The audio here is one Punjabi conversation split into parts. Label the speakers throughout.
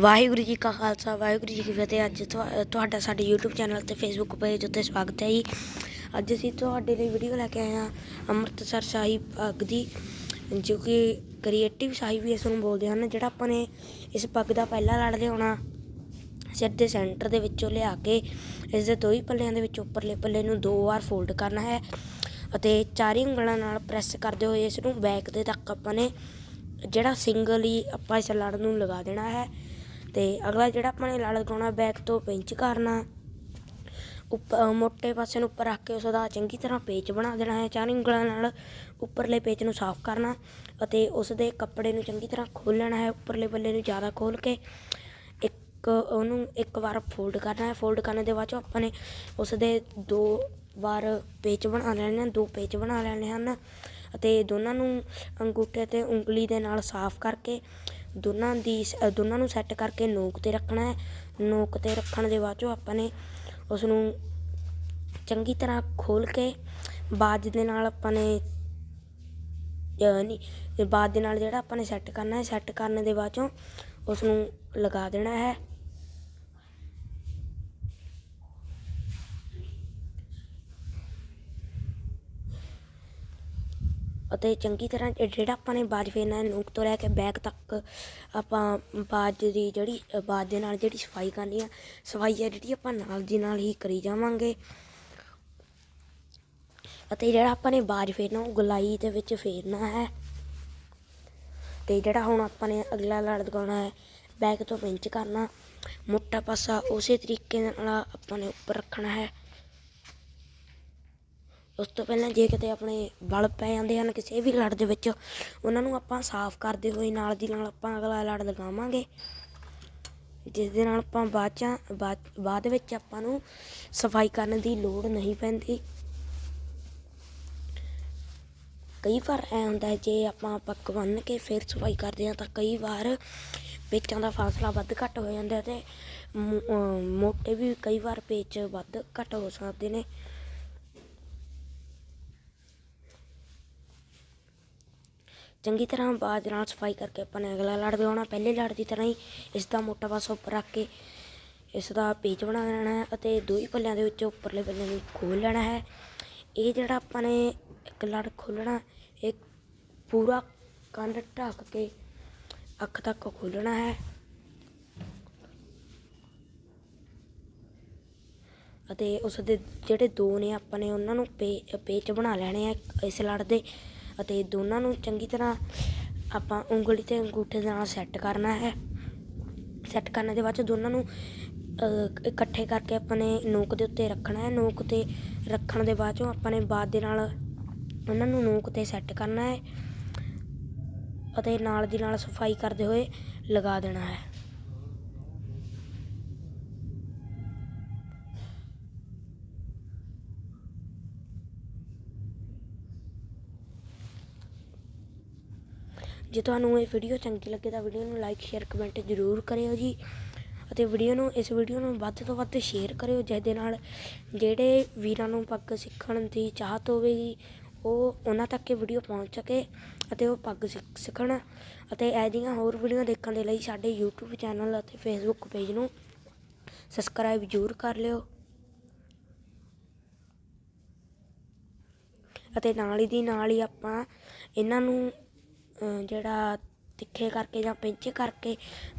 Speaker 1: ਵਾਹਿਗੁਰੂ ਜੀ ਕਾ ਖਾਲਸਾ, ਵਾਹਿਗੁਰੂ ਜੀ ਕੀ ਫਤਿਹ। ਅੱਜ ਤੁਹਾ- ਤੁਹਾਡਾ ਸਾਡੇ YouTube ਚੈਨਲ ਤੇ Facebook ਪੇਜ ਉੱਤੇ ਸਵਾਗਤ ਹੈ ਜੀ। ਅੱਜ ਅਸੀਂ ਤੁਹਾਡੇ ਲਈ ਵੀਡੀਓ ਲੈ ਕੇ ਆਏ ਹਾਂ ਅੰਮ੍ਰਿਤਸਰ ਸ਼ਾਹੀ ਪੱਗ ਦੀ, ਜੋ ਕਿ ਕ੍ਰੀਏਟਿਵ ਸ਼ਾਹੀ ਵੀ ਇਸ ਨੂੰ ਬੋਲਦੇ ਹਨ, ਜਿਹੜਾ ਆਪਾਂ ਨੇ ਇਸ ਪੱਗ ਦਾ ਪਹਿਲਾ ਲੜ ਲਿਆਉਣਾ ਸਿਰ ਦੇ ਸੈਂਟਰ ਦੇ ਵਿੱਚੋਂ ਲਿਆ ਕੇ ਇਸ ਦੇ ਦੋ ਹੀ ਪੱਲਿਆਂ ਦੇ ਵਿੱਚ ਉੱਪਰਲੇ ਪੱਲੇ ਨੂੰ ਦੋ ਵਾਰ ਫੋਲਡ ਕਰਨਾ ਹੈ ਅਤੇ ਚਾਰੀ ਉਂਗਲਾਂ ਨਾਲ ਪ੍ਰੈਸ ਕਰਦੇ ਹੋਏ ਇਸ ਨੂੰ ਬੈਕ ਦੇ ਤੱਕ ਆਪਾਂ ਨੇ ਜਿਹੜਾ ਸਿੰਗਲ ਹੀ ਆਪਾਂ ਇਸ ਲੜ ਨੂੰ ਲਗਾ ਦੇਣਾ ਹੈ। ਤੇ ਅਗਲਾ ਜਿਹੜਾ ਆਪਾਂ ਨੇ ਲੜ ਲਗਾਉਣਾ, ਬੈਕ ਤੋਂ ਪਿੰਚ ਕਰਨਾ। ਉੱਪਰ ਮੋਟੇ ਪਾਸੇ ਨੂੰ ਉੱਪਰ ਰੱਖ ਕੇ ਉਸ ਦਾ ਚੰਗੀ ਤਰ੍ਹਾਂ ਪੇਚ ਬਣਾ ਦੇਣਾ ਹੈ, ਚਾਰ ਉਂਗਲਾਂ ਨਾਲ ਉੱਪਰਲੇ ਪੇਚ ਨੂੰ ਸਾਫ਼ ਕਰਨਾ ਅਤੇ ਉਸ ਦੇ ਕੱਪੜੇ ਨੂੰ ਚੰਗੀ ਤਰ੍ਹਾਂ ਖੋਲ੍ਹ ਲੈਣਾ ਹੈ, ਉੱਪਰਲੇ ਬੱਲੇ ਨੂੰ ਜ਼ਿਆਦਾ ਖੋਲ ਕੇ ਇੱਕ ਉਹਨੂੰ ਇੱਕ ਵਾਰ ਫੋਲਡ ਕਰਨਾ ਹੈ। ਫੋਲਡ ਕਰਨ ਦੇ ਬਾਅਦ ਚੋਂ ਆਪਾਂ ਨੇ ਉਸ ਦੇ ਦੋ ਵਾਰ ਪੇਚ ਬਣਾ ਲੈਣੇ ਹਨ, ਦੋ ਪੇਚ ਬਣਾ ਲੈਣੇ ਹਨ ਅਤੇ ਦੋਨਾਂ ਨੂੰ ਅੰਗੂਠੇ ਤੇ ਉਂਗਲੀ ਦੇ ਨਾਲ ਸਾਫ਼ ਕਰਕੇ ਦੋਨਾਂ ਦੀ ਸ- ਦੋਨਾਂ ਨੂੰ ਸੈੱਟ ਕਰਕੇ ਨੋਕ ਤੇ ਰੱਖਣਾ ਹੈ। ਨੋਕ ਤੇ ਰੱਖਣ ਦੇ ਬਾਅਦ ਚੋਂ ਆਪਾਂ ਨੇ ਉਸ ਨੂੰ ਚੰਗੀ ਤਰ੍ਹਾਂ ਖੋਲ ਕੇ ਬਾਜ ਦੇ ਨਾਲ ਆਪਾਂ ਨੇ ਨਹੀਂ ਬਾਜ ਦੇ ਨਾਲ ਜਿਹੜਾ ਆਪਾਂ ਨੇ ਸੈੱਟ ਕਰਨਾ ਹੈ ਸੈੱਟ ਕਰਨ ਦੇ ਬਾਅਦ ਚੋਂ ਉਸ ਨੂੰ ਲਗਾ ਦੇਣਾ ਹੈ। ਅਤੇ ਚੰਗੀ ਤਰ੍ਹਾਂ ਜਿਹੜਾ ਆਪਾਂ ਨੇ ਬਾਜ ਫੇਰਨਾ ਹੈ, ਨੋਕ ਤੋਂ ਲੈ ਕੇ ਬੈਕ ਤੱਕ ਆਪਾਂ ਬਾਜ ਦੀ ਜਿਹੜੀ ਬਾਜ ਦੇ ਨਾਲ ਜਿਹੜੀ ਸਫ਼ਾਈ ਕਰਨੀ ਆ, ਸਫ਼ਾਈ ਹੈ ਜਿਹੜੀ ਆਪਾਂ ਨਾਲ ਦੀ ਨਾਲ ਹੀ ਕਰੀ ਜਾਵਾਂਗੇ। ਅਤੇ ਜਿਹੜਾ ਆਪਾਂ ਨੇ ਬਾਜ ਫੇਰਨਾ, ਉਹ ਗਲਾਈ ਦੇ ਵਿੱਚ ਫੇਰਨਾ ਹੈ। ਤੇ ਜਿਹੜਾ ਹੁਣ ਆਪਾਂ ਨੇ ਅਗਲਾ ਲੜ ਲਗਾਉਣਾ ਹੈ, ਬੈਕ ਤੋਂ ਪਿੰਚ ਕਰਨਾ, ਮੋਟਾ ਪਾਸਾ ਉਸੇ ਤਰੀਕੇ ਨਾਲ ਆਪਾਂ ਨੇ ਉੱਪਰ ਰੱਖਣਾ ਹੈ। ਉਸ ਤੋਂ ਪਹਿਲਾਂ ਜੇ ਕਿਤੇ ਆਪਣੇ ਵਲ ਪੈ ਜਾਂਦੇ ਹਨ ਕਿਸੇ ਵੀ ਲੜ ਦੇ ਵਿੱਚ, ਉਹਨਾਂ ਨੂੰ ਆਪਾਂ ਸਾਫ਼ ਕਰਦੇ ਹੋਏ ਨਾਲ ਦੀ ਨਾਲ ਆਪਾਂ ਅਗਲਾ ਲੜ ਲਗਾਵਾਂਗੇ। ਜਿਸ ਦੇ ਨਾਲ ਆਪਾਂ ਬਾਅਦ ਚ, ਬਾਅਦ ਬਾਅਦ ਵਿੱਚ ਆਪਾਂ ਨੂੰ ਸਫ਼ਾਈ ਕਰਨ ਦੀ ਲੋੜ ਨਹੀਂ ਪੈਂਦੀ। ਕਈ ਵਾਰ ਐ ਹੁੰਦਾ ਜੇ ਆਪਾਂ ਪੱਕ ਬੰਨ ਕੇ ਫਿਰ ਸਫ਼ਾਈ ਕਰਦੇ ਹਾਂ ਤਾਂ ਕਈ ਵਾਰ ਪੇਚਾਂ ਦਾ ਫਾਸਲਾ ਵੱਧ ਘੱਟ ਹੋ ਜਾਂਦਾ ਹੈ ਤੇ ਮੋਟੇ ਵੀ ਕਈ ਵਾਰ ਪੇਚ ਵੱਧ ਘੱਟ ਹੋ ਸਕਦੇ ਨੇ। ਚੰਗੀ ਤਰ੍ਹਾਂ ਬਾਜ ਨਾਲ ਸਫ਼ਾਈ ਕਰਕੇ ਆਪਾਂ ਨੇ ਅਗਲਾ ਲੜ ਲਗਾਉਣਾ ਪਹਿਲੇ ਲੜ ਦੀ ਤਰ੍ਹਾਂ ਹੀ ਇਸ ਦਾ ਮੋਟਾ ਪਾਸਾ ਉੱਪਰ ਰੱਖ ਕੇ ਇਸ ਦਾ ਪੇਚ ਬਣਾ ਲੈਣਾ ਹੈ ਅਤੇ ਦੋ ਹੀ ਪੱਲਿਆਂ ਦੇ ਵਿੱਚ ਉੱਪਰਲੇ ਪੱਲੇ ਨੂੰ ਖੋਲ ਲੈਣਾ ਹੈ। ਇਹ ਜਿਹੜਾ ਆਪਾਂ ਨੇ ਇੱਕ ਲੜ ਖੋਲਣਾ ਇਹ ਪੂਰਾ ਕੰਧ ਢੱਕ ਕੇ ਅੱਖ ਤੱਕ ਖੋਲਣਾ ਹੈ। ਅਤੇ ਉਸ ਦੇ ਜਿਹੜੇ ਦੋ ਨੇ ਆਪਾਂ ਨੇ ਉਹਨਾਂ ਨੂੰ ਪੇ, ਪੇਚ ਬਣਾ ਲੈਣੇ ਆ ਇਸ ਲੜ ਦੇ। ਅਤੇ ਦੋਨਾਂ ਨੂੰ ਚੰਗੀ ਤਰ੍ਹਾਂ ਆਪਾਂ ਉਂਗਲੀ ਤੇ ਅੰਗੂਠੇ ਦੇ ਨਾਲ ਸੈੱਟ ਕਰਨਾ ਹੈ। ਸੈੱਟ ਕਰਨ ਦੇ ਬਾਅਦ 'ਚ ਦੋਨਾਂ ਨੂੰ ਇਕੱਠੇ ਕਰਕੇ ਆਪਾਂ ਨੇ ਨੋਕ ਦੇ ਉੱਤੇ ਰੱਖਣਾ ਹੈ। ਨੋਕ ਤੇ ਰੱਖਣ ਦੇ ਬਾਅਦ ਚੋਂ ਆਪਾਂ ਨੇ ਬਾਅਦ ਦੇ ਨਾਲ ਉਹਨਾਂ ਨੂੰ ਨੋਕ ਤੇ ਸੈੱਟ ਕਰਨਾ ਹੈ ਅਤੇ ਨਾਲ ਦੀ ਨਾਲ ਸਫ਼ਾਈ ਕਰਦੇ ਹੋਏ ਲਗਾ ਦੇਣਾ ਹੈ। ਜੇ ਤੁਹਾਨੂੰ ਇਹ ਵੀਡੀਓ ਚੰਗੀ ਲੱਗੇ ਤਾਂ ਵੀਡੀਓ ਨੂੰ ਲਾਈਕ ਸ਼ੇਅਰ ਕਮੈਂਟ ਜ਼ਰੂਰ ਕਰਿਓ ਜੀ। ਅਤੇ ਵੀਡੀਓ ਨੂੰ, ਇਸ ਵੀਡੀਓ ਨੂੰ ਵੱਧ ਤੋਂ ਵੱਧ ਸ਼ੇਅਰ ਕਰਿਓ ਜਿਸ ਦੇ ਨਾਲ ਜਿਹੜੇ ਵੀਰਾਂ ਨੂੰ ਪੱਗ ਸਿੱਖਣ ਦੀ ਚਾਹਤ ਹੋਵੇਗੀ ਉਹ ਉਹਨਾਂ ਤੱਕ ਇਹ ਵੀਡੀਓ ਪਹੁੰਚ ਸਕੇ ਅਤੇ ਉਹ ਪੱਗ ਸਿੱਖ ਸਿੱਖਣ। ਅਤੇ ਐਦੀਆਂ ਹੋਰ ਵੀਡੀਓ ਦੇਖਣ ਦੇ ਲਈ ਸਾਡੇ YouTube ਚੈਨਲ ਅਤੇ Facebook ਪੇਜ ਨੂੰ ਸਬਸਕ੍ਰਾਈਬ ਜ਼ਰੂਰ ਕਰ ਲਿਓ। ਅਤੇ ਨਾਲ ਹੀ ਦੀ ਨਾਲ ਹੀ ਆਪਾਂ ਇਹਨਾਂ ਨੂੰ ਜਿਹੜਾ ਤਿੱਖੇ ਕਰਕੇ ਜਾਂ ਪਿੰਚ ਕਰਕੇ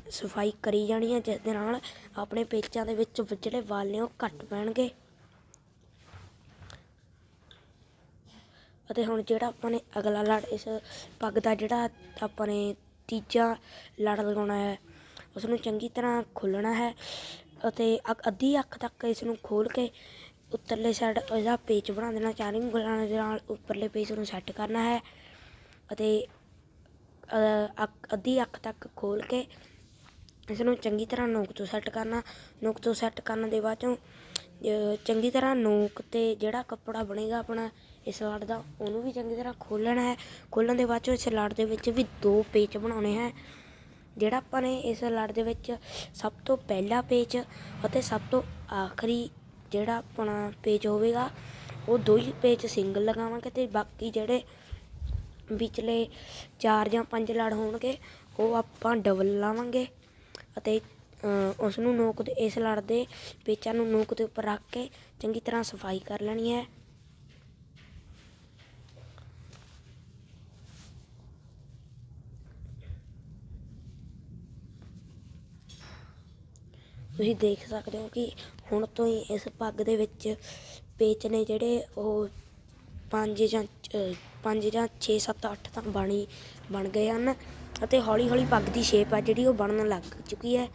Speaker 1: ਸਫ਼ਾਈ ਕਰੀ ਜਾਣੀ ਹੈ ਜਿਸ ਦੇ ਨਾਲ ਆਪਣੇ ਪੇਚਾਂ ਦੇ ਵਿੱਚ ਜਿਹੜੇ ਵਾਲ ਨੇ ਉਹ ਘੱਟ ਪੈਣਗੇ। ਅਤੇ ਹੁਣ ਜਿਹੜਾ ਆਪਾਂ ਨੇ ਅਗਲਾ ਲੜ, ਇਸ ਪੱਗ ਦਾ ਜਿਹੜਾ ਆਪਾਂ ਨੇ ਤੀਜਾ ਲੜ ਲਗਾਉਣਾ ਹੈ ਉਸ ਨੂੰ ਚੰਗੀ ਤਰ੍ਹਾਂ ਖੋਲ੍ਹਣਾ ਹੈ ਅਤੇ ਅ- ਅੱਧੀ ਅੱਖ ਤੱਕ ਇਸ ਨੂੰ ਖੋਲ ਕੇ ਉੱਤਰਲੇ ਸਾਈਡ ਇਹਦਾ ਪੇਚ ਬਣਾ ਦੇਣਾ, ਚਾਰੀ ਉਂਗਲਾਂ ਦੇ ਨਾਲ ਉੱਪਰਲੇ ਪੇਚ ਨੂੰ ਸੈੱਟ ਕਰਨਾ ਹੈ ਅਤੇ ਅੱਧੀ ਅੱਖ ਤੱਕ ਖੋਲ ਕੇ ਇਸ ਨੂੰ ਚੰਗੀ ਤਰ੍ਹਾਂ ਨੋਕ ਤੋਂ ਸੈੱਟ ਕਰਨਾ। ਨੋਕ ਤੋਂ ਸੈੱਟ ਕਰਨ ਦੇ ਬਾਅਦ ਚੋਂ ਚੰਗੀ ਤਰ੍ਹਾਂ ਨੋਕ ਤੇ ਜਿਹੜਾ ਕੱਪੜਾ ਬਣੇਗਾ ਆਪਣਾ ਇਸ ਲੜ ਦਾ, ਉਹਨੂੰ ਵੀ ਚੰਗੀ ਤਰ੍ਹਾਂ ਖੋਲ੍ਹਣਾ ਹੈ। ਖੋਲ੍ਹਣ ਦੇ ਬਾਅਦ ਚੋਂ ਇਸ ਲੜ ਦੇ ਵਿੱਚ ਵੀ ਦੋ ਪੇਚ ਬਣਾਉਣੇ ਹੈ। ਜਿਹੜਾ ਆਪਾਂ ਨੇ ਇਸ ਲੜ ਦੇ ਵਿੱਚ ਸਭ ਤੋਂ ਪਹਿਲਾ ਪੇਜ ਅਤੇ ਸਭ ਤੋਂ ਆਖਰੀ ਜਿਹੜਾ ਆਪਣਾ ਪੇਜ ਹੋਵੇਗਾ, ਉਹ ਦੋ ਹੀ ਪੇਜ ਸਿੰਗਲ ਲਗਾਵਾਂਗੇ ਤੇ ਬਾਕੀ ਜਿਹੜੇ ਵਿਚਲੇ ਚਾਰ ਜਾਂ ਪੰਜ ਲੜ ਹੋਣਗੇ, ਉਹ ਆਪਾਂ ਡਬਲ ਲਾਵਾਂਗੇ ਅਤੇ ਉਸ ਨੂੰ ਨੋਕ ਦੇ, ਇਸ ਲੜ ਦੇ ਪੇਚਾਂ ਨੂੰ ਨੋਕ ਦੇ ਉੱਪਰ ਰੱਖ ਕੇ ਚੰਗੀ ਤਰ੍ਹਾਂ ਸਫ਼ਾਈ ਕਰ ਲੈਣੀ ਹੈ। ਤੁਸੀਂ ਦੇਖ ਸਕਦੇ ਹੋ ਕਿ ਹੁਣ ਤੋਂ ਹੀ ਇਸ ਪੱਗ ਦੇ ਵਿੱਚ ਪੇਚ ਨੇ ਜਿਹੜੇ, ਉਹ ਪੰਜ ਜਾਂ ਪੰਜ ਜਾਂ 6 7 8 ਤਾਂ ਬਣੀ, ਬਣ ਗਏ ਹਨ ਅਤੇ ਹੌਲੀ ਹੌਲੀ ਪੱਗ ਦੀ ਸ਼ੇਪ ਆ ਜਿਹੜੀ ਉਹ ਬਣਨ ਲੱਗ ਚੁੱਕੀ ਹੈ।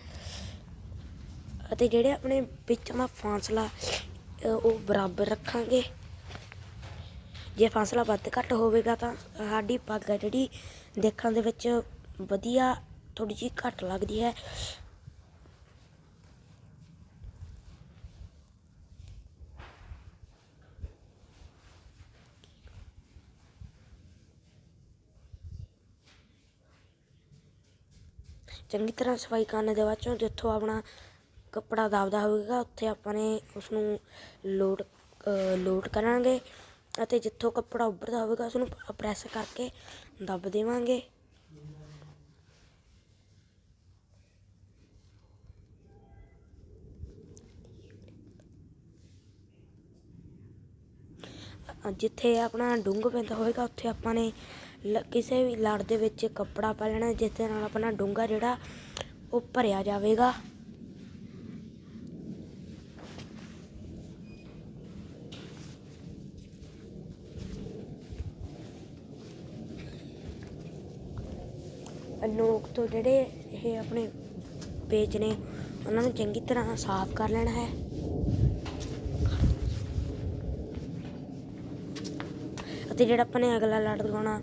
Speaker 1: ਅਤੇ ਜਿਹੜੇ ਆਪਣੇ ਵਿੱਚ ਦਾ ਫਾਸਲਾ ਉਹ ਬਰਾਬਰ ਰੱਖਾਂਗੇ। ਜੇ ਫਾਸਲਾ ਵੱਧ ਘੱਟ ਹੋਵੇਗਾ ਤਾਂ ਸਾਡੀ ਪੱਗ ਆ ਜਿਹੜੀ ਦੇਖਣ ਦੇ ਵਿੱਚ ਵਧੀਆ ਥੋੜੀ ਜਿਹੀ ਘੱਟ ਲੱਗਦੀ ਹੈ। ਚੰਗੀ ਤਰ੍ਹਾਂ ਸਫ਼ਾਈ ਕਰਨ ਦੇ ਬਾਅਦ ਚੋਂ ਜਿੱਥੋਂ ਆਪਣਾ ਕੱਪੜਾ ਦਬਦਾ ਹੋਵੇਗਾ, ਉੱਥੇ ਆਪਾਂ ਨੇ ਉਸ ਨੂੰ ਲੋਡ ਲੋਡ ਕਰਾਂਗੇ ਅਤੇ ਜਿੱਥੋਂ ਕੱਪੜਾ ਉੱਭਰਦਾ ਹੋਵੇਗਾ ਉਸ ਨੂੰ ਪ੍ਰੈਸ ਕਰਕੇ ਦੱਬ ਦੇਵਾਂਗੇ। ਜਿੱਥੇ ਆਪਣਾ ਡੂੰਘ ਪੈਂਦਾ ਹੋਵੇਗਾ, ਉੱਥੇ ਆਪਾਂ ਨੇ ਕਿਸੇ ਵੀ ਲੜ ਦੇ ਵਿੱਚ ਕੱਪੜਾ ਪਾ ਲੈਣਾ, ਜਿਸ ਦੇ ਨਾਲ ਆਪਣਾ ਡੂੰਘਾ ਜਿਹੜਾ ਉਹ ਭਰਿਆ ਜਾਵੇਗਾ। ਲੋਕ ਤੋਂ ਜਿਹੜੇ ਇਹ ਆਪਣੇ ਪੇਜ ਨੇ, ਉਹਨਾਂ ਨੂੰ ਚੰਗੀ ਤਰ੍ਹਾਂ ਸਾਫ਼ ਕਰ ਲੈਣਾ ਹੈ। ਅਤੇ ਜਿਹੜਾ ਆਪਾਂ ਨੇ ਅਗਲਾ ਲੜ ਲਗਾਉਣਾ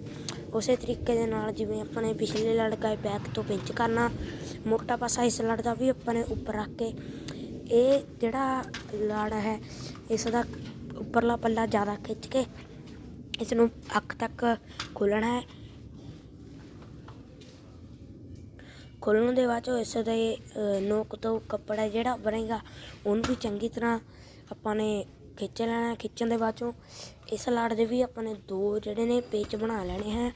Speaker 1: ਉਸੇ ਤਰੀਕੇ ਦੇ ਨਾਲ ਜਿਵੇਂ ਆਪਾਂ ਨੇ ਪਿਛਲੇ ਲੜ ਕਾਏ ਬੈਕ ਤੋਂ ਪਿੰਚ ਕਰਨਾ, ਮੋਟਾ ਪਾਸਾ ਇਸ ਲੜ ਦਾ ਵੀ ਆਪਾਂ ਨੇ ਉੱਪਰ ਰੱਖ ਕੇ, ਇਹ ਜਿਹੜਾ ਲੜ ਹੈ, ਇਸ ਦਾ ਉੱਪਰਲਾ ਪੱਲਾ ਜ਼ਿਆਦਾ ਖਿੱਚ ਕੇ ਇਸ ਨੂੰ ਅੱਖ ਤੱਕ ਖੋਲ੍ਹਣਾ ਹੈ। ਖੋਲ੍ਹਣ ਦੇ ਬਾਅਦ ਚੋਂ ਇਸ ਦੇ ਨੋਕ ਤੋਂ ਕੱਪੜਾ ਜਿਹੜਾ ਬਣੇਗਾ, ਉਹਨੂੰ ਵੀ ਚੰਗੀ ਤਰ੍ਹਾਂ ਆਪਾਂ ਨੇ ਖਿੱਚ ਲੈਣਾ ਖਿੱਚਣ ਦੇ ਬਾਅਦ ਚੋਂ ਇਸ ਲੜ ਦੇ ਵੀ ਆਪਾਂ ਨੇ ਦੋ ਜਿਹੜੇ ਨੇ ਪੇਚ ਬਣਾ ਲੈਣੇ ਹੈ।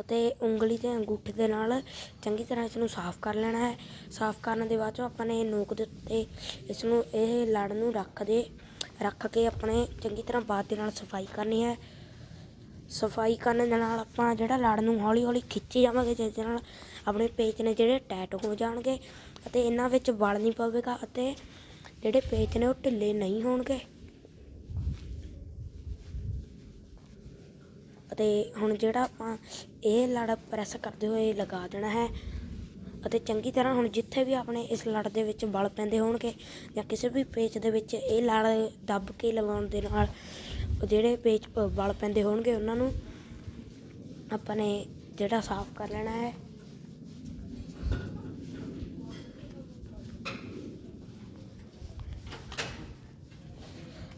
Speaker 1: ਅਤੇ ਉਂਗਲੀ ਤੇ ਅੰਗੂਠੇ ਦੇ ਨਾਲ ਚੰਗੀ ਤਰ੍ਹਾਂ ਇਸ ਨੂੰ ਸਾਫ਼ ਕਰ ਲੈਣਾ ਹੈ। ਸਾਫ਼ ਕਰਨ ਦੇ ਬਾਅਦ ਚੋਂ ਆਪਾਂ ਨੇ ਨੋਕ ਦੇ ਉੱਤੇ ਇਸ ਨੂੰ ਇਹ ਲੜ ਨੂੰ ਰੱਖ ਦੇ, ਰੱਖ ਕੇ ਆਪਣੇ ਚੰਗੀ ਤਰ੍ਹਾਂ ਬਾਅਦ ਦੇ ਨਾਲ ਸਫ਼ਾਈ ਕਰਨੀ ਹੈ। ਸਫ਼ਾਈ ਕਰਨ ਦੇ ਨਾਲ ਆਪਾਂ ਜਿਹੜਾ ਲੜ ਨੂੰ ਹੌਲੀ ਹੌਲੀ ਖਿੱਚੀ ਜਾਵਾਂਗੇ, ਜਿਸ ਦੇ ਨਾਲ ਆਪਣੇ ਪੇਚ ਨੇ ਜਿਹੜੇ ਟਾਈਟ ਹੋ ਜਾਣਗੇ ਅਤੇ ਇਹਨਾਂ ਵਿੱਚ ਵਲ ਨਹੀਂ ਪਵੇਗਾ ਅਤੇ ਜਿਹੜੇ ਪੇਚ ਨੇ ਉਹ ਢਿੱਲੇ ਨਹੀਂ ਹੋਣਗੇ। ਅਤੇ ਹੁਣ ਜਿਹੜਾ ਆਪਾਂ ਇਹ ਲੜ ਪ੍ਰੈਸ ਕਰਦੇ ਹੋਏ ਲਗਾ ਦੇਣਾ ਹੈ ਅਤੇ ਚੰਗੀ ਤਰ੍ਹਾਂ ਹੁਣ ਜਿੱਥੇ ਵੀ ਆਪਣੇ ਇਸ ਲੜ ਦੇ ਵਿੱਚ ਬਲ ਪੈਂਦੇ ਹੋਣਗੇ ਜਾਂ ਕਿਸੇ ਵੀ ਪੇਚ ਦੇ ਵਿੱਚ ਇਹ ਲੜ ਦੱਬ ਕੇ ਲਗਾਉਣ ਦੇ ਨਾਲ ਜਿਹੜੇ ਪੇਚ ਬਲ ਪੈਂਦੇ ਹੋਣਗੇ ਉਹਨਾਂ ਨੂੰ ਆਪਾਂ ਨੇ ਜਿਹੜਾ ਸਾਫ਼ ਕਰ ਲੈਣਾ ਹੈ।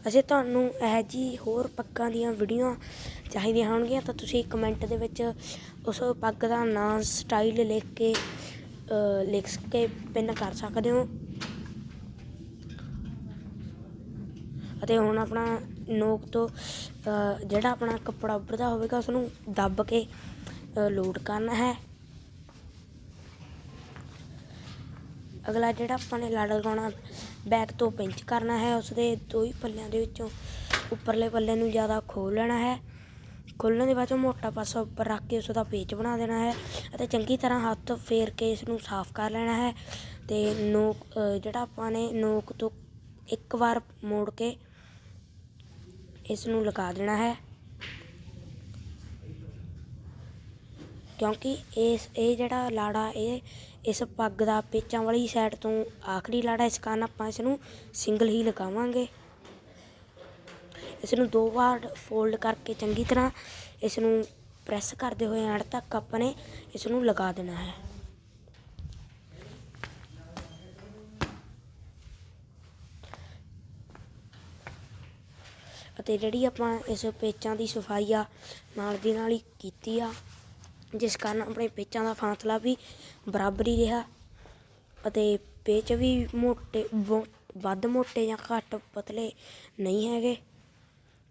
Speaker 1: ਅਸੀਂ ਤੁਹਾਨੂੰ ਇਹ ਜੀ ਹੋਰ ਪੱਕਾਂ ਦੀਆਂ ਵੀਡੀਓ ਚਾਹੀਦੀਆਂ ਹੋਣਗੀਆਂ, ਤਾਂ ਤੁਸੀਂ ਕਮੈਂਟ ਦੇ ਵਿੱਚ ਉਸ ਪੱਗ ਦਾ ਨਾਂ ਸਟਾਈਲ ਲਿਖ ਕੇ ਲਿਖ ਕੇ ਪਿੰਨ ਕਰ ਸਕਦੇ ਹੋ। ਅਤੇ ਹੁਣ ਆਪਣਾ ਨੋਕ ਤੋਂ ਜਿਹੜਾ ਆਪਣਾ ਕੱਪੜਾ ਉੱਭਰਦਾ ਹੋਵੇਗਾ ਉਸ ਨੂੰ ਦੱਬ ਕੇ ਲੋਡ ਕਰਨਾ ਹੈ। ਅਗਲਾ ਜਿਹੜਾ ਆਪਾਂ ਨੇ ਲੜ ਲਗਾਉਣਾ ਬੈਕ ਤੋਂ ਪਿੰਚ ਕਰਨਾ ਹੈ ਉਸ ਦੇ ਦੋ ਹੀ ਪੱਲਿਆਂ ਦੇ ਵਿੱਚੋਂ ਉੱਪਰਲੇ ਪੱਲੇ ਨੂੰ ਜ਼ਿਆਦਾ ਖੋਲ ਲੈਣਾ ਹੈ। ਖੋਲ੍ਹਣ ਦੇ ਬਾਅਦ ਚੋਂ ਮੋਟਾ ਪਾਸਾ ਉੱਪਰ ਰੱਖ ਕੇ ਉਸ ਦਾ ਪੇਚ ਬਣਾ ਦੇਣਾ ਹੈ ਅਤੇ ਚੰਗੀ ਤਰ੍ਹਾਂ ਹੱਥ ਫੇਰ ਕੇ ਇਸ ਨੂੰ ਸਾਫ਼ ਕਰ ਲੈਣਾ ਹੈ ਤੇ ਨੋਕ ਜਿਹੜਾ ਆਪਾਂ ਨੇ ਨੋਕ ਤੋਂ ਇੱਕ ਵਾਰ ਮੋੜ ਕੇ ਇਸ ਨੂੰ ਲਗਾ ਦੇਣਾ ਹੈ। ਕਿਉਂਕਿ ਇਸ, ਇਹ ਜਿਹੜਾ ਲਾੜਾ, ਇਹ ਇਸ ਪੱਗ ਦਾ ਪੇਚਾਂ ਵਾਲੀ ਸਾਈਡ ਤੋਂ ਆਖਰੀ ਲਾੜਾ, ਇਸ ਕਾਰਨ ਆਪਾਂ ਇਸ ਨੂੰ ਸਿੰਗਲ ਹੀ ਲਗਾਵਾਂਗੇ। ਇਸ ਨੂੰ ਦੋ ਵਾਰ ਫੋਲਡ ਕਰਕੇ ਚੰਗੀ ਤਰ੍ਹਾਂ ਇਸ ਨੂੰ ਪ੍ਰੈਸ ਕਰਦੇ ਹੋਏ ਐਂਡ ਤੱਕ ਆਪਾਂ ਨੇ ਇਸ ਨੂੰ ਲਗਾ ਦੇਣਾ ਹੈ। ਅਤੇ ਜਿਹੜੀ ਆਪਾਂ ਇਸ ਪੇਚਾਂ ਦੀ ਸਫ਼ਾਈ ਆ, ਨਾਲ ਦੀ ਨਾਲ ਹੀ ਕੀਤੀ ਆ, ਜਿਸ ਕਾਰਨ ਆਪਣੇ ਪੇਚਾਂ ਦਾ ਫਾਸਲਾ ਵੀ ਬਰਾਬਰ ਹੀ ਰਿਹਾ ਅਤੇ ਪੇਚ ਵੀ ਮੋਟੇ, ਵੋ- ਵੱਧ ਮੋਟੇ ਜਾਂ ਘੱਟ ਪਤਲੇ ਨਹੀਂ ਹੈਗੇ।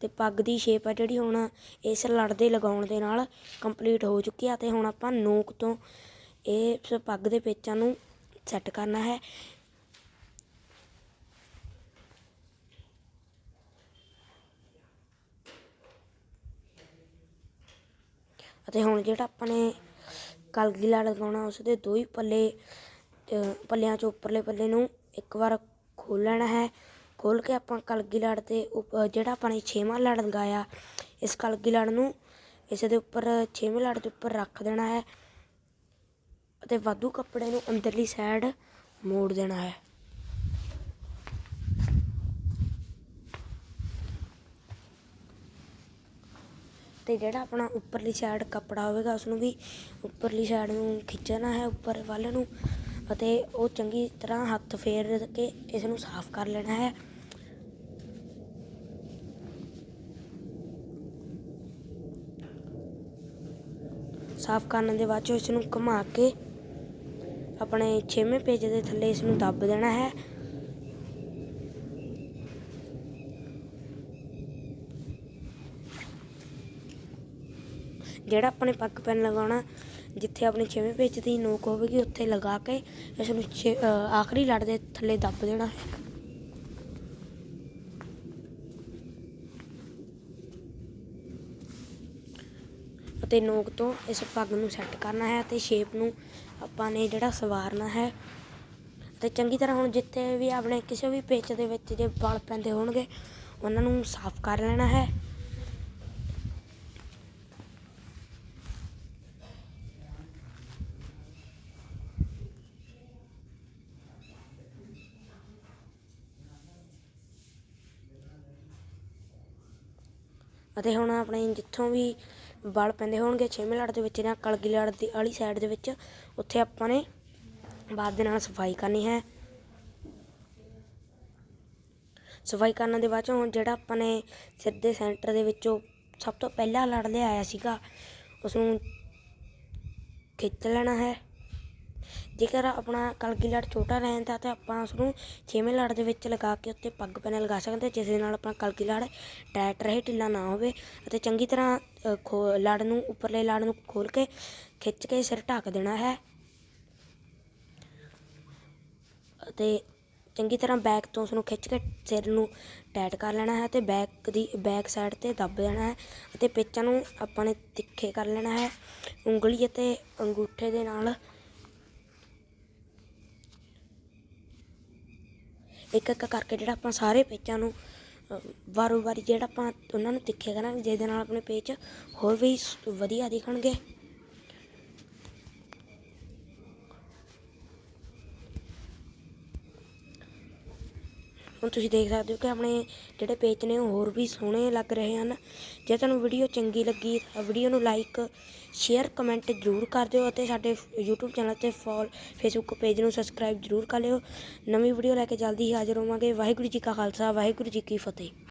Speaker 1: ਤੇ ਪੱਗ ਦੀ ਸ਼ੇਪ ਆ ਜਿਹੜੀ ਹੁਣ ਇਸ ਲੜ ਦੇ ਲਗਾਉਣ ਦੇ ਨਾਲ ਕੰਪਲੀਟ ਹੋ ਚੁੱਕੀ ਆ ਤੇ ਹੁਣ ਆਪਾਂ ਨੋਕ ਤੋਂ ਇਹ ਪੱਗ ਦੇ ਪੇਚਾਂ ਨੂੰ ਸੈੱਟ ਕਰਨਾ ਹੈ। ਅਤੇ ਹੁਣ ਜਿਹੜਾ ਆਪਾਂ ਨੇ ਕਲਗੀ ਲੜ ਲਗਾਉਣਾ ਉਸ ਦੇ ਦੋ ਹੀ ਪੱਲੇ ਪੱਲਿਆਂ ਚੋਂ ਉੱਪਰਲੇ ਪੱਲੇ ਨੂੰ ਇੱਕ ਵਾਰ ਖੋਲ ਲੈਣਾ ਹੈ। ਖੋਲ ਕੇ ਆਪਾਂ ਕਲਗੀ ਲੜ ਤੇ ਉੱਪ- ਜਿਹੜਾ ਆਪਾਂ ਨੇ ਛੇਵਾਂ ਲੜ ਲਗਾਇਆ, ਇਸ ਕਲਗੀ ਲੜ ਨੂੰ ਇਸ ਦੇ ਉੱਪਰ ਛੇਵੇਂ ਲੜ ਦੇ ਉੱਪਰ ਰੱਖ ਦੇਣਾ ਹੈ ਅਤੇ ਵਾਧੂ ਕੱਪੜੇ ਨੂੰ ਅੰਦਰਲੀ ਸਾਈਡ ਮੋੜ ਦੇਣਾ ਹੈ। ਤੇ ਜਿਹੜਾ ਆਪਣਾ ਉੱਪਰਲੀ ਸਾਈਡ ਕੱਪੜਾ ਹੋਵੇਗਾ ਉਸ ਨੂੰ ਵੀ ਉੱਪਰਲੀ ਸਾਈਡ ਨੂੰ ਖਿੱਚਣਾ ਹੈ, ਉੱਪਰ ਵੱਲ ਨੂੰ ਅਤੇ ਉਹ ਚੰਗੀ ਤਰ੍ਹਾਂ ਹੱਥ ਫੇਰ ਕੇ ਇਸ ਨੂੰ ਸਾਫ਼ ਕਰ ਲੈਣਾ ਹੈ। ਸਾਫ਼ ਕਰਨ ਦੇ ਬਾਅਦ ਚੋਂ ਇਸ ਨੂੰ ਘੁਮਾ ਕੇ ਆਪਣੇ ਛੇਵੇਂ ਪੇਜ ਦੇ ਥੱਲੇ ਇਸ ਨੂੰ ਦੱਬ ਦੇਣਾ ਹੈ। ਜਿਹੜਾ ਆਪਣੇ ਪੱਗ ਪੈਨ ਲਗਾਉਣਾ, ਜਿੱਥੇ ਆਪਣੇ ਛੇਵੇਂ ਪੇਜ ਦੀ ਨੋਕ ਹੋਵੇਗੀ, ਉੱਥੇ ਲਗਾ ਕੇ ਇਸ ਨੂੰ ਛੇ- ਆਖਰੀ ਲੜ ਦੇ ਥੱਲੇ ਦੱਬ ਦੇਣਾ ਹੈ। ਅਤੇ ਨੋਕ ਤੋਂ ਇਸ ਪੱਗ ਨੂੰ ਸੈੱਟ ਕਰਨਾ ਹੈ ਅਤੇ ਸ਼ੇਪ ਨੂੰ ਆਪਾਂ ਨੇ ਜਿਹੜਾ ਸਵਾਰਨਾ ਹੈ। ਤੇ ਚੰਗੀ ਤਰ੍ਹਾਂ ਹੁਣ ਜਿੱਥੇ ਵੀ ਆਪਣੇ ਕਿਸੇ ਵੀ ਪੇਚ ਦੇ ਵਿੱਚ ਜੇ ਵਲ ਪੈਂਦੇ ਹੋਣਗੇ, ਉਹਨਾਂ ਨੂੰ ਸਾਫ਼ ਕਰ ਲੈਣਾ ਹੈ। ਅਤੇ ਹੁਣ ਆਪਣੇ ਜਿੱਥੋਂ ਵੀ ਵਲ ਪੈਂਦੇ ਹੋਣਗੇ ਛੇਵੇਂ ਲੜ ਦੇ ਵਿੱਚ ਜਾਂ ਕਲਗੀ ਲੜ ਦੀ ਵਾਲੀ ਸਾਈਡ ਦੇ ਵਿੱਚ। ਉੱਥੇ ਆਪਾਂ ਨੇ ਬਾਅਦ ਦੇ ਨਾਲ ਸਫ਼ਾਈ ਕਰਨੀ ਹੈ। ਸਫ਼ਾਈ ਕਰਨ ਦੇ ਬਾਅਦ ਚੋਂ ਹੁਣ ਜਿਹੜਾ ਆਪਾਂ ਨੇ ਸਿੱਧੇ ਸੈਂਟਰ ਦੇ ਵਿੱਚੋਂ ਸਭ ਤੋਂ ਪਹਿਲਾਂ ਲੜ ਲਿਆਇਆ ਸੀਗਾ ਉਸ ਨੂੰ ਖਿੱਚ ਲੈਣਾ ਹੈ। ਜੇਕਰ ਆਪਣਾ ਕਲਗੀ ਲੜ ਛੋਟਾ ਰਹਿੰਦਾ ਤਾਂ ਆਪਾਂ ਉਸ ਨੂੰ ਛੇਵੇਂ ਲੜ ਦੇ ਵਿੱਚ ਲਗਾ ਕੇ ਉੱਤੇ ਪੱਗ ਪੈਨ ਲਗਾ ਸਕਦੇ ਜਿਸ ਦੇ ਨਾਲ ਆਪਣਾ ਕਲਗੀ ਲੜ ਟਾਈਟ ਰਹੇ, ਢਿੱਲਾ ਨਾ ਹੋਵੇ ਅਤੇ ਚੰਗੀ ਤਰ੍ਹਾਂ ਖੋ ਲੜ ਨੂੰ, ਉੱਪਰਲੇ ਲੜ ਨੂੰ ਖੋਲ ਕੇ ਖਿੱਚ ਕੇ ਸਿਰ ਢੱਕ ਦੇਣਾ ਹੈ। ਅਤੇ ਚੰਗੀ ਤਰ੍ਹਾਂ ਬੈਕ ਤੋਂ ਉਸ ਨੂੰ ਖਿੱਚ ਕੇ ਸਿਰ ਨੂੰ ਟਾਈਟ ਕਰ ਲੈਣਾ ਹੈ ਤੇ ਬੈਕ ਦੀ, ਬੈਕ ਸਾਈਡ ਤੇ ਦੱਬ ਦੇਣਾ ਹੈ ਅਤੇ ਪੇਚਾਂ ਨੂੰ ਆਪਾਂ ਨੇ ਤਿੱਖੇ ਕਰ ਲੈਣਾ ਹੈ। ਉਂਗਲੀ ਅਤੇ ਅੰਗੂਠੇ ਦੇ ਨਾਲ ਇੱਕ ਇੱਕ ਕਰਕੇ ਜਿਹੜਾ ਆਪਾਂ ਸਾਰੇ ਪੇਜਾਂ ਨੂੰ ਵਾਰੋ ਵਾਰੀ ਜਿਹੜਾ ਆਪਾਂ ਉਹਨਾਂ ਨੂੰ ਤਿੱਖੇ ਕਰਾਂਗੇ, ਜਿਹਦੇ ਨਾਲ ਆਪਣੇ ਪੇਜ ਹੋਰ ਵੀ ਵਧੀਆ ਦਿਖਣਗੇ। ਹੁਣ ਤੁਸੀਂ ਦੇਖ ਸਕਦੇ ਹੋ ਕਿ ਆਪਣੇ ਜਿਹੜੇ ਪੇਜ ਨੇ ਉਹ ਹੋਰ ਵੀ ਸੋਹਣੇ ਲੱਗ ਰਹੇ ਹਨ। ਜੇ ਤੁਹਾਨੂੰ ਵੀਡੀਓ ਚੰਗੀ ਲੱਗੀ ਤਾਂ ਵੀਡੀਓ ਨੂੰ ਲਾਈਕ ਸ਼ੇਅਰ ਕਮੈਂਟ ਜ਼ਰੂਰ ਕਰ ਦਿਓ ਅਤੇ ਸਾਡੇ YouTube ਚੈਨਲ ਤੇ ਫੋਲ ਫੇਸਬੁੱਕ ਪੇਜ ਨੂੰ ਸਬਸਕ੍ਰਾਈਬ ਜ਼ਰੂਰ ਕਰ ਲਿਓ। ਨਵੀਂ ਵੀਡੀਓ ਲੈ ਕੇ ਜਲਦੀ ਹੀ ਹਾਜ਼ਰ ਹੋਵਾਂਗੇ। ਵਾਹਿਗੁਰੂ ਜੀ ਕਾ ਖਾਲਸਾ, ਵਾਹਿਗੁਰੂ ਜੀ ਕੀ ਫਤਿਹ।